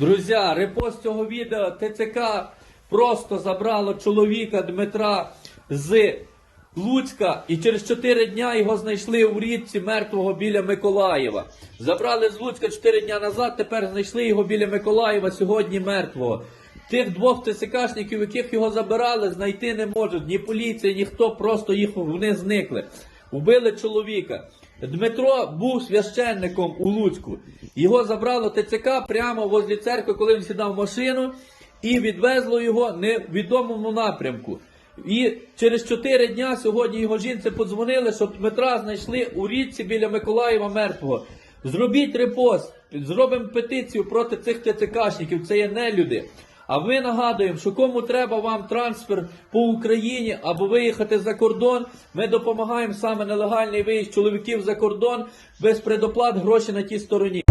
Друзі, репост цього відео ТЦК просто забрало чоловіка Дмитра з Луцька і через 4 дня його знайшли у річці мертвого біля Миколаєва. Забрали з Луцька 4 дня назад, тепер знайшли його біля Миколаєва сьогодні мертвого. Тих двох ТЦКшників, яких його забирали, знайти не можуть. Ні поліція, ніхто, просто їх вони зникли. Вбили чоловіка. Дмитро був священником у Луцьку. Його забрало ТЦК прямо возле церкви, коли він сідав в машину, і відвезло його невідомому напрямку. І через 4 дня сьогодні його жінці подзвонили, щоб Дмитра знайшли у річці біля Миколаєва мертвого. Зробіть репост, зробимо петицію проти цих ТЦКшників, це є нелюди. А ми нагадуємо, що кому треба вам трансфер по Україні або виїхати за кордон, ми допомагаємо саме нелегальний виїзд чоловіків за кордон без предоплат гроші на тій стороні.